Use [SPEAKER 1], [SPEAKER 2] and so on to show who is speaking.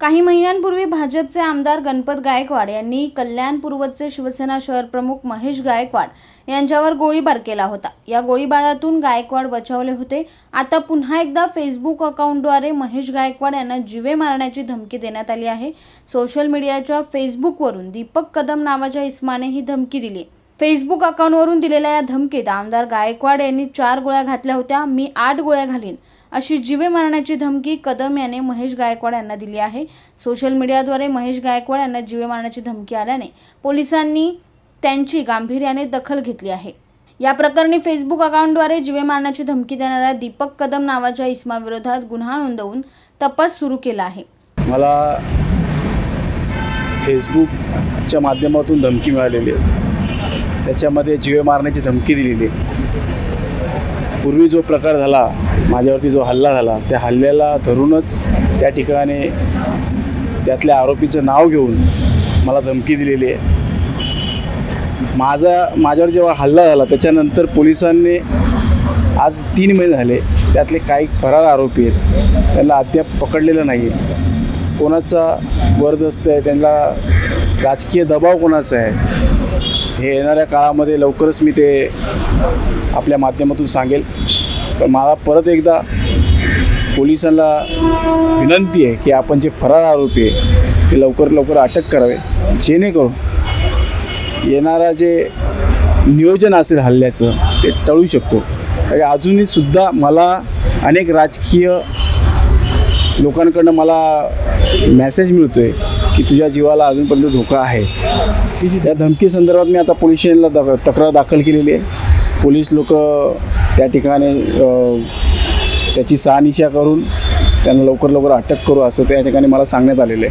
[SPEAKER 1] काही महिन्यांपूर्वी भाजपचे आमदार गणपत गायकवाड यांनी कल्याण पूर्वचे शिवसेना शहर प्रमुख महेश गायकवाड यांच्यावर गोळीबार केला होता. या गोळीबारातून गायकवाड बचावले होते. आता पुन्हा एकदा फेसबुक अकाउंटद्वारे महेश गायकवाड यांना जिवे मारण्याची धमकी देण्यात आली आहे. सोशल मीडियाच्या फेसबुकवरून दीपक कदम नावाच्या इस्माने ही धमकी दिली फेसबुक अकाउंटवरून दिलेल्या या धमकीत आमदार गायकवाड यांनी चार गोळ्या घातल्या होत्या मी आठ गोळ्या घालीन अशी जिवे मारण्याची धमकी कदम याने महेश गायकवाड यांना दिली आहे. सोशल मीडियाद्वारे महेश गायकवाड यांना जिवे मारण्याची धमकी आल्याने पोलिसांनी त्यांची गांभीर्याने दखल घेतली आहे. या प्रकरणी फेसबुक अकाउंटद्वारे जिवे मारण्याची धमकी देणाऱ्या दीपक कदम नावाच्या इस्माविरोधात गुन्हा नोंदवून तपास सुरू केला आहे.
[SPEAKER 2] मला फेसबुकच्या माध्यमातून धमकी मिळालेली आहे. त्याच्यामध्ये जीवे मारण्याची धमकी दिलेली आहे. पूर्वी जो प्रकार झाला माझ्यावरती जो हल्ला झाला त्या हल्ल्याला धरूनच त्या ठिकाणी त्यातल्या आरोपीचं नाव घेऊन मला धमकी दिलेली आहे. माझा माझ्यावर जेव्हा हल्ला झाला त्याच्यानंतर पोलिसांनी आज तीन महिने झाले त्यातले काही फरार आरोपी आहेत त्यांना अद्याप पकडलेलं नाही आहे कोणाचा वरदस्त आहे त्यांना राजकीय दबाव कोणाचा आहे हे येणाऱ्या काळामध्ये लवकरच मी ते आपल्या माध्यमातून सांगेल. पण मला परत एकदा पोलिसांना विनंती आहे की आपण जे फरार आरोपी आहे ते लवकर लवकर अटक करावे. जेणेकरून येणारा जे नियोजन असेल हल्ल्याचं ते टळू शकतो. आणि अजूनही सुद्धा मला अनेक राजकीय लोकांकडनं मला मेसेज मिळतो आहे की तुझ्या जीवाला अजूनपर्यंत धोका आहे. त्या धमकी संदर्भात मी आता पोलीस स्टेशनला दा तक्रार दाखल केलेली आहे. पोलीस लोक त्या ठिकाणी त्याची सहानिशा करून त्यांना लवकर लवकर अटक करू असं त्या ठिकाणी मला सांगण्यात आलेलं आहे.